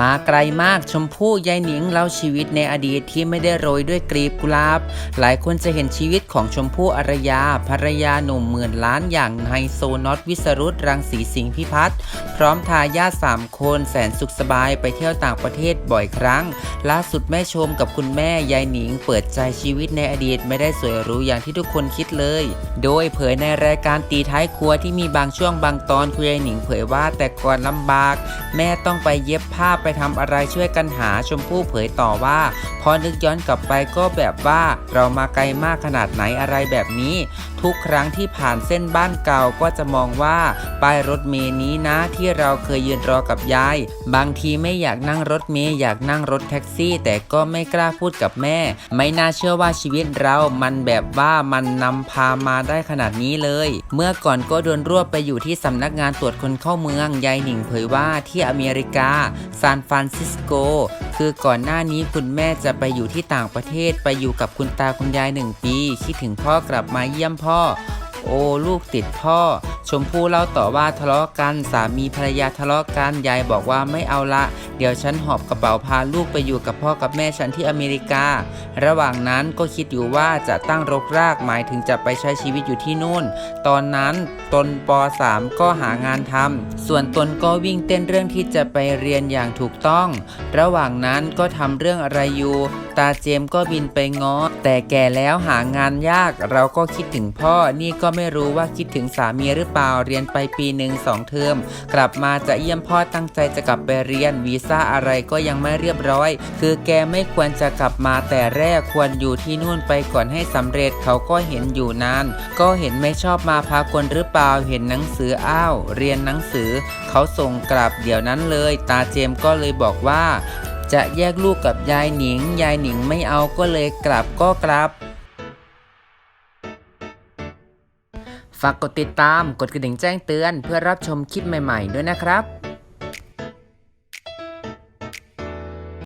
มาไกลมากชมพู่ยายหนิงเล่าชีวิตในอดีตที่ไม่ได้โรยด้วยกลีบกุหลาบ หลายคนจะเห็นชีวิตของชมพู่อารยาภรรยาหนุ่มหมื่นล้านอย่างไฮโซน็อตวิสรุตรังสีสิงห์พิพัฒน์พร้อมทายาทสามคนแสนสุขสบายไปเที่ยวต่างประเทศบ่อยครั้ง ล่าสุดแม่ชมกับคุณแม่ยายหนิง เปิดใจชีวิตในอดีตไม่ได้สวยหรูอย่างที่ทุกคนคิดเลย โดยเผยในรายการตีท้ายครัวที่มีบางช่วงบางตอนคุณยายหนิง เผยว่าแต่ก่อนลำบาก แม่ต้องไปเย็บผ้าไปทำอะไรช่วยกันหาชมพู่เผยต่อว่าพอนึกย้อนกลับไปก็แบบว่าเรามาไกลมากขนาดไหนอะไรแบบนี้ ทุกครั้งที่ผ่านเส้นบ้านเก่าก็จะมองว่าป้ายรถเมย์นี้นะที่เราเคยยืนรอกับยาย บางทีไม่อยากนั่งรถเมย์อยากนั่งรถแท็กซี่ แต่ก็ไม่กล้าพูดกับแม่ ไม่น่าเชื่อว่าชีวิตเรา มันแบบว่ามันนำพามาได้ขนาดนี้เลย เมื่อก่อนก็โดนรวบไปอยู่ที่สำนักงานตรวจคนเข้าเมืองยายหนิงเผยว่าที่อเมริกาซานฟรานซิสโก คือก่อนหน้านี้คุณแม่จะไปอยู่ที่ต่างประเทศไปอยู่กับคุณตาคุณยายหนึ่งปี คิดถึงพ่อกลับมาเยี่ยมพ่อ โอ้ลูกติดพ่อ ชมพู่เล่าต่อว่าทะเลาะกันสามีภรรยาทะเลาะกันยายบอกว่าไม่เอาละ เดี๋ยวฉันหอบกระเป๋าพาลูกไปอยู่กับพ่อกับแม่ฉันที่อเมริกา ระหว่างนั้นก็คิดอยู่ว่าจะตั้งรกรากหมายถึงจะไปใช้ชีวิตอยู่ที่นู่น ตอนนั้นตนป .3 ก็หางานทำส่วนตนก็วิ่งเต้นเรื่องที่จะไปเรียนอย่างถูกต้อง ระหว่างนั้นก็ทำเรื่องอะไรอยู่ ตาเจมก็บินไปง้อ แต่แก่แล้วหางานยากเราก็คิดถึงพ่อนี่ก็ไม่รู้ว่าคิดถึงสามีหรือเปล่าเรียนไปปีหนึ่งสองเทอมกลับมาจะเยี่ยมพ่อตั้งใจจะกลับไปเรียนวีซ่าอะไรก็ยังไม่เรียบร้อย คือแกไม่ควรจะกลับมาแต่แรกควรอยู่ที่นู่นไปก่อนให้สำเร็จเขาก็เห็นอยู่นาน ก็เห็นไม่ชอบมาพากลหรือเปล่าเห็นหนังสืออ้าว เรียนหนังสือ เขาส่งกลับเดี๋ยวนั้นเลย ตาเจมก็เลยบอกว่า จะแยกลูกกับยายหนิง ยายหนิงไม่เอาก็เลยกลับก็กลับ ฝากกดติดตาม กดกระดิ่งแจ้งเตือน เพื่อรับชมคลิปใหม่ ๆ ด้วยนะครับ